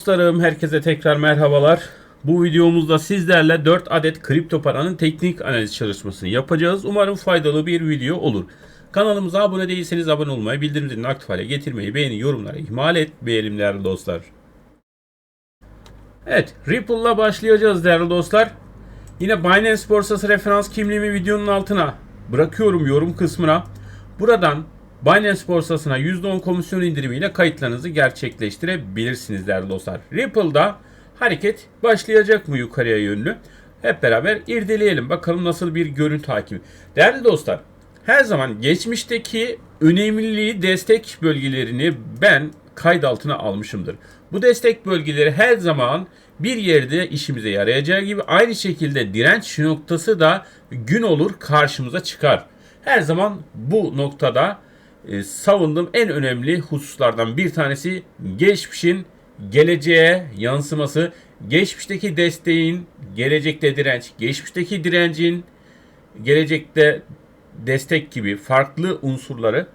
Dostlarım herkese tekrar merhabalar. Bu videomuzda sizlerle 4 adet kripto paranın teknik analiz çalışmasını yapacağız. Umarım faydalı bir video olur. Kanalımıza abone değilseniz abone olmayı, bildirim zilini aktif hale getirmeyi, beğeni, yorumları ihmal etmeyelim değerli dostlar. Evet, Ripple'la başlayacağız değerli dostlar. Yine Binance borsası referans kimliğimi videonun altına bırakıyorum yorum kısmına. Buradan Binance borsasına %10 komisyon indirimiyle kayıtlarınızı gerçekleştirebilirsiniz değerli dostlar. Ripple'da hareket başlayacak mı yukarıya yönlü? Hep beraber irdeleyelim. Bakalım nasıl bir görüntü hakimi. Değerli dostlar, her zaman geçmişteki önemli destek bölgelerini ben kayıt altına almışımdır. Bu destek bölgeleri her zaman bir yerde işimize yarayacağı gibi aynı şekilde direnç noktası da gün olur karşımıza çıkar. Her zaman bu noktada e, savunduğum en önemli hususlardan bir tanesi geçmişin geleceğe yansıması, geçmişteki desteğin gelecekte direnç, geçmişteki direncin gelecekte destek gibi farklı unsurları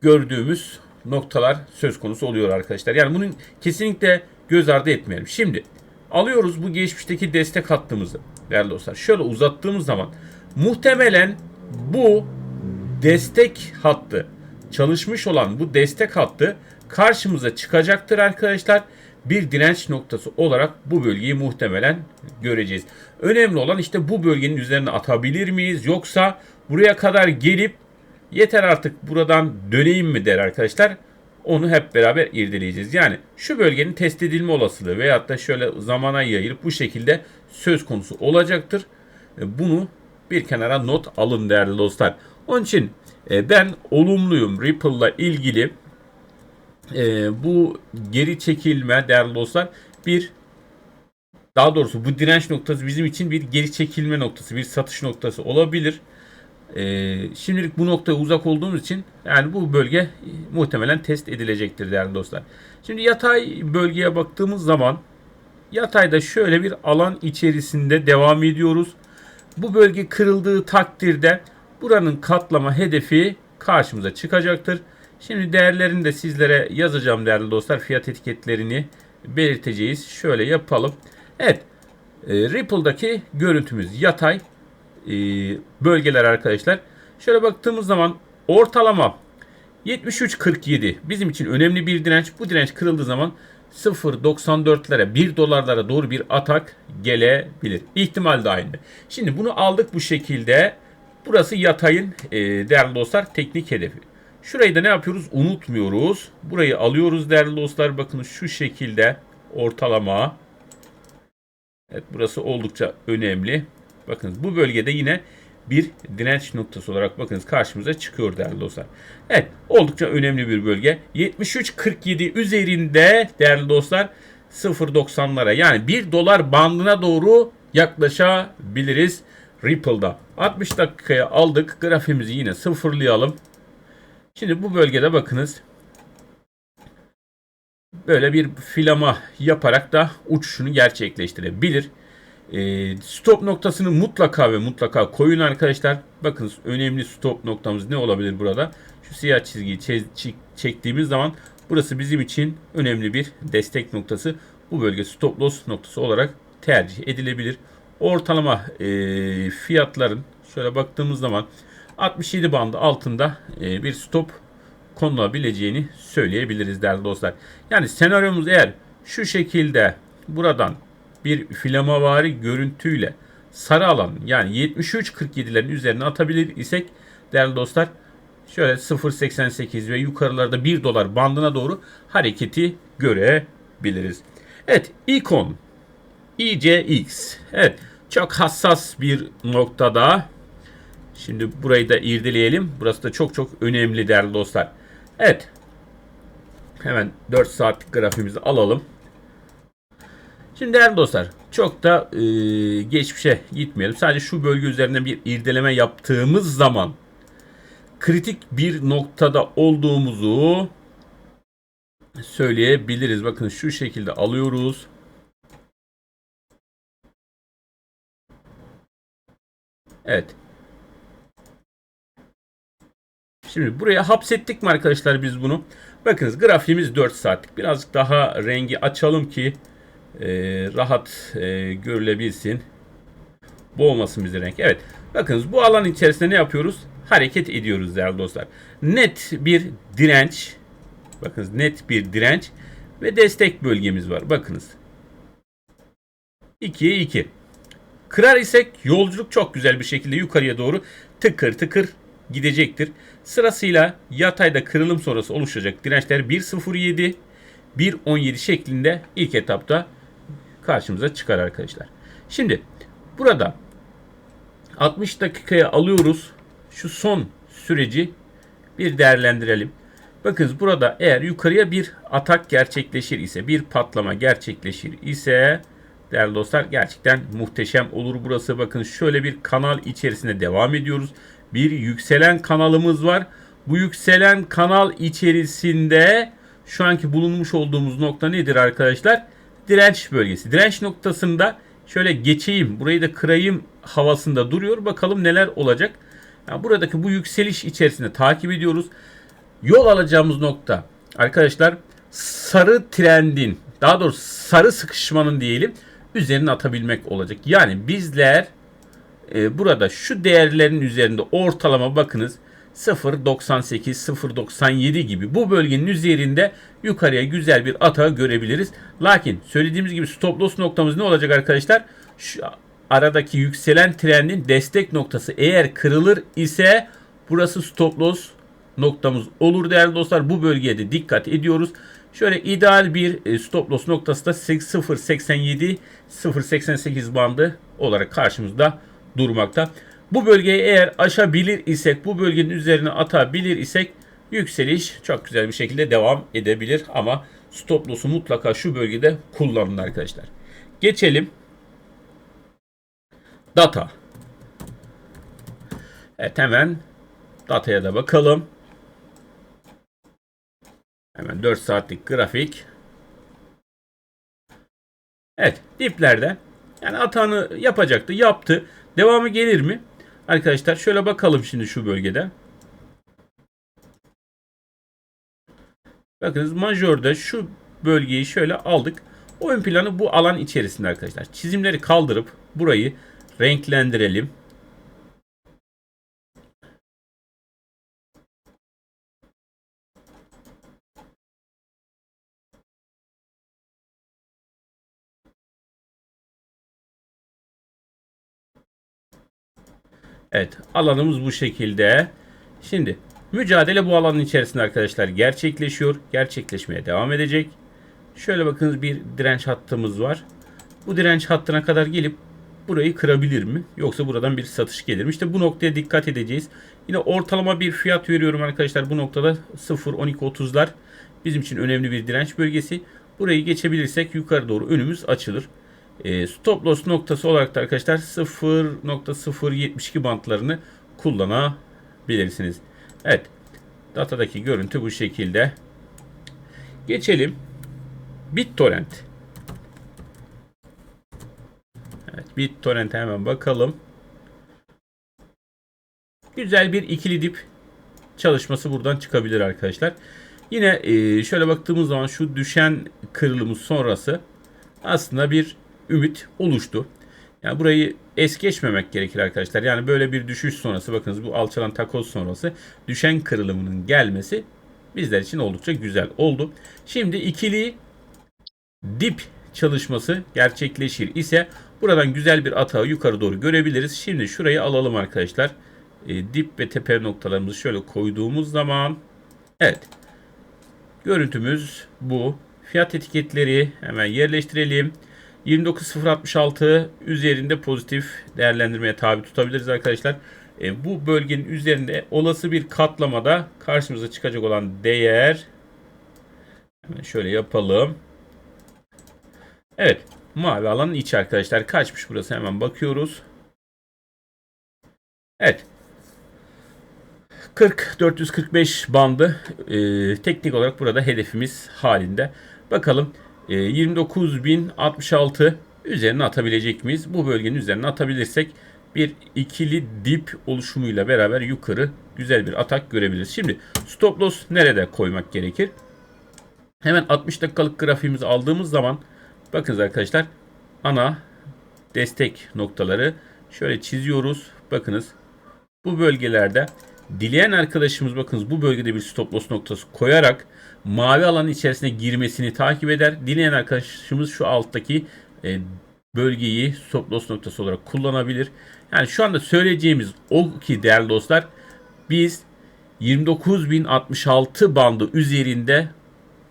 gördüğümüz noktalar söz konusu oluyor arkadaşlar. Yani bunun kesinlikle göz ardı etmeyelim. Şimdi alıyoruz bu geçmişteki destek hattımızı değerli dostlar. Şöyle uzattığımız zaman muhtemelen bu destek hattı çalışmış olan bu destek hattı karşımıza çıkacaktır arkadaşlar. Bir direnç noktası olarak bu bölgeyi muhtemelen göreceğiz. Önemli olan işte bu bölgenin üzerine atabilir miyiz yoksa buraya kadar gelip yeter artık buradan döneyim mi der arkadaşlar. Onu hep beraber irdeleyeceğiz. Yani şu bölgenin test edilme olasılığı veyahut da şöyle zamana yayılıp bu şekilde söz konusu olacaktır. E, Bunu bir kenara not alın değerli dostlar. Onun için e, ben olumluyum Ripple'la ilgili. E, bu geri çekilme değerli dostlar bir daha doğrusu bu direnç noktası bizim için bir geri çekilme noktası, bir satış noktası olabilir. Ee, şimdilik bu noktaya uzak olduğumuz için yani bu bölge e, muhtemelen test edilecektir değerli dostlar. Şimdi yatay bölgeye baktığımız zaman yatayda şöyle bir alan içerisinde devam ediyoruz. Bu bölge kırıldığı takdirde buranın katlama hedefi karşımıza çıkacaktır. Şimdi değerlerini de sizlere yazacağım değerli dostlar. Fiyat etiketlerini belirteceğiz. Şöyle yapalım. Evet. E, Ripple'daki görüntümüz yatay e, bölgeler arkadaşlar. Şöyle baktığımız zaman ortalama 73.47 bizim için önemli bir direnç. Bu direnç kırıldığı zaman 0.94'lere 1 dolarlara doğru bir atak gelebilir. İhtimal dahilinde. Şimdi bunu aldık bu şekilde. Burası yatayın e, değerli dostlar teknik hedefi. Şurayı da ne yapıyoruz? Unutmuyoruz. Burayı alıyoruz değerli dostlar. Bakın şu şekilde ortalama. Evet burası oldukça önemli. Bakınız bu bölgede yine bir direnç noktası olarak bakınız karşımıza çıkıyor değerli dostlar. Evet oldukça önemli bir bölge. 73.47 üzerinde değerli dostlar 0.90'lara yani 1 dolar bandına doğru yaklaşabiliriz Ripple'da. 60 dakikaya aldık. Grafimizi yine sıfırlayalım. Şimdi bu bölgede bakınız böyle bir filama yaparak da uçuşunu gerçekleştirebilir. E, stop noktasını mutlaka ve mutlaka koyun arkadaşlar. Bakın önemli stop noktamız ne olabilir burada? Şu siyah çizgiyi çe- çektiğimiz zaman burası bizim için önemli bir destek noktası. Bu bölge stop loss noktası olarak tercih edilebilir. Ortalama e, fiyatların şöyle baktığımız zaman 67 bandı altında e, bir stop konulabileceğini söyleyebiliriz değerli dostlar. Yani senaryomuz eğer şu şekilde buradan bir filamavari görüntüyle sarı alan yani 73.47'lerin üzerine atabilir isek değerli dostlar şöyle 0.88 ve yukarılarda 1 dolar bandına doğru hareketi görebiliriz. Evet ikon ICX evet çok hassas bir noktada şimdi burayı da irdeleyelim burası da çok çok önemli değerli dostlar. Evet hemen 4 saatlik grafimizi alalım. Şimdi değerli dostlar çok da e, geçmişe gitmeyelim. Sadece şu bölge üzerinde bir irdeleme yaptığımız zaman kritik bir noktada olduğumuzu söyleyebiliriz. Bakın şu şekilde alıyoruz. Evet. Şimdi buraya hapsettik mi arkadaşlar biz bunu? Bakınız grafiğimiz 4 saatlik. Birazcık daha rengi açalım ki e, rahat e, görülebilsin. Boğmasın bizi renk. Evet. Bakınız bu alan içerisinde ne yapıyoruz? Hareket ediyoruz değerli dostlar. Net bir direnç. Bakınız net bir direnç ve destek bölgemiz var. Bakınız. 2'ye 2. Kırar isek yolculuk çok güzel bir şekilde yukarıya doğru tıkır tıkır gidecektir. Sırasıyla yatayda kırılım sonrası oluşacak dirençler 1.07, 1.17 şeklinde ilk etapta karşımıza çıkar arkadaşlar. Şimdi burada 60 dakikaya alıyoruz. Şu son süreci bir değerlendirelim. Bakınız burada eğer yukarıya bir atak gerçekleşir ise, bir patlama gerçekleşir ise değerli dostlar gerçekten muhteşem olur burası. Bakın şöyle bir kanal içerisinde devam ediyoruz. Bir yükselen kanalımız var. Bu yükselen kanal içerisinde şu anki bulunmuş olduğumuz nokta nedir arkadaşlar? Direnç bölgesi. Direnç noktasında şöyle geçeyim, burayı da kırayım havasında duruyor. Bakalım neler olacak. Yani buradaki bu yükseliş içerisinde takip ediyoruz. Yol alacağımız nokta arkadaşlar sarı trendin daha doğrusu sarı sıkışmanın diyelim üzerine atabilmek olacak. Yani bizler e, burada şu değerlerin üzerinde ortalama bakınız 0.98 0.97 gibi bu bölgenin üzerinde yukarıya güzel bir atağı görebiliriz. Lakin söylediğimiz gibi stop loss noktamız ne olacak arkadaşlar? Şu aradaki yükselen trendin destek noktası eğer kırılır ise burası stop loss noktamız olur değerli dostlar. Bu bölgeye de dikkat ediyoruz. Şöyle ideal bir e, stop loss noktası da 0.87 0.88 bandı olarak karşımızda durmakta. Bu bölgeyi eğer aşabilir isek, bu bölgenin üzerine atabilir isek yükseliş çok güzel bir şekilde devam edebilir. Ama stop loss'u mutlaka şu bölgede kullanın arkadaşlar. Geçelim. Data. Evet hemen dataya da bakalım. Hemen 4 saatlik grafik. Evet diplerde yani atağını yapacaktı yaptı. Devamı gelir mi? Arkadaşlar şöyle bakalım şimdi şu bölgede. Bakınız majörde şu bölgeyi şöyle aldık. O ön planı bu alan içerisinde arkadaşlar. Çizimleri kaldırıp burayı renklendirelim. Evet alanımız bu şekilde. Şimdi mücadele bu alanın içerisinde arkadaşlar gerçekleşiyor. Gerçekleşmeye devam edecek. Şöyle bakınız bir direnç hattımız var. Bu direnç hattına kadar gelip burayı kırabilir mi? Yoksa buradan bir satış gelir mi? İşte bu noktaya dikkat edeceğiz. Yine ortalama bir fiyat veriyorum arkadaşlar. Bu noktada 0.12.30'lar bizim için önemli bir direnç bölgesi. Burayı geçebilirsek yukarı doğru önümüz açılır. E, stop loss noktası olarak da arkadaşlar 0.072 bantlarını kullanabilirsiniz. Evet. Datadaki görüntü bu şekilde. Geçelim. BitTorrent. Evet, BitTorrent'e hemen bakalım. Güzel bir ikili dip çalışması buradan çıkabilir arkadaşlar. Yine e, şöyle baktığımız zaman şu düşen kırılımı sonrası aslında bir ümit oluştu. Yani burayı es geçmemek gerekir arkadaşlar. Yani böyle bir düşüş sonrası bakınız bu alçalan takoz sonrası düşen kırılımının gelmesi bizler için oldukça güzel oldu. Şimdi ikili dip çalışması gerçekleşir ise buradan güzel bir atağı yukarı doğru görebiliriz. Şimdi şurayı alalım arkadaşlar. E, dip ve tepe noktalarımızı şöyle koyduğumuz zaman evet görüntümüz bu. Fiyat etiketleri hemen yerleştirelim. 29066 üzerinde pozitif değerlendirmeye tabi tutabiliriz arkadaşlar. E, bu bölgenin üzerinde olası bir katlamada karşımıza çıkacak olan değer hemen şöyle yapalım. Evet. Mavi alanın içi arkadaşlar. Kaçmış burası hemen bakıyoruz. Evet. 40 445 bandı e, teknik olarak burada hedefimiz halinde. Bakalım 29.066 ee, üzerine atabilecek miyiz? Bu bölgenin üzerine atabilirsek bir ikili dip oluşumuyla beraber yukarı güzel bir atak görebiliriz. Şimdi stop loss nerede koymak gerekir? Hemen 60 dakikalık grafiğimizi aldığımız zaman bakınız arkadaşlar ana destek noktaları şöyle çiziyoruz. Bakınız bu bölgelerde dileyen arkadaşımız bakınız bu bölgede bir stop loss noktası koyarak mavi alanın içerisine girmesini takip eder. Dileyen arkadaşımız şu alttaki e, bölgeyi stop loss noktası olarak kullanabilir. Yani şu anda söyleyeceğimiz o ki değerli dostlar biz 29.066 bandı üzerinde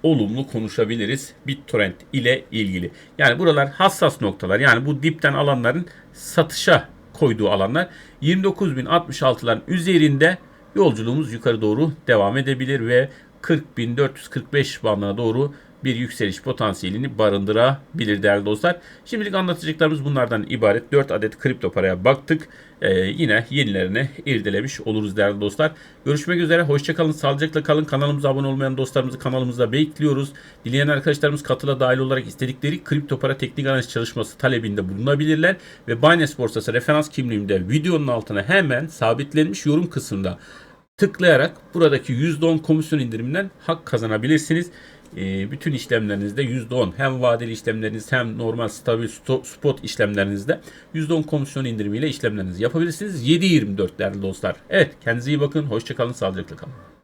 olumlu konuşabiliriz BitTorrent ile ilgili. Yani buralar hassas noktalar. Yani bu dipten alanların satışa koyduğu alanlar 29.066'ların üzerinde yolculuğumuz yukarı doğru devam edebilir ve 40.445 bandına doğru bir yükseliş potansiyelini barındırabilir değerli dostlar. Şimdilik anlatacaklarımız bunlardan ibaret. 4 adet kripto paraya baktık. Ee, yine yenilerini irdelemiş oluruz değerli dostlar. Görüşmek üzere. Hoşçakalın. Sağlıcakla kalın. Kanalımıza abone olmayan dostlarımızı kanalımızda bekliyoruz. Dileyen arkadaşlarımız katıla dahil olarak istedikleri kripto para teknik analiz çalışması talebinde bulunabilirler. Ve Binance borsası referans kimliğimde videonun altına hemen sabitlenmiş yorum kısmında tıklayarak buradaki %10 komisyon indiriminden hak kazanabilirsiniz. Ee, bütün işlemlerinizde %10 hem vadeli işlemleriniz hem normal stabil spot işlemlerinizde %10 komisyon indirimiyle işlemlerinizi yapabilirsiniz. 7.24 değerli dostlar. Evet kendinize iyi bakın. Hoşçakalın. Sağlıcakla kalın.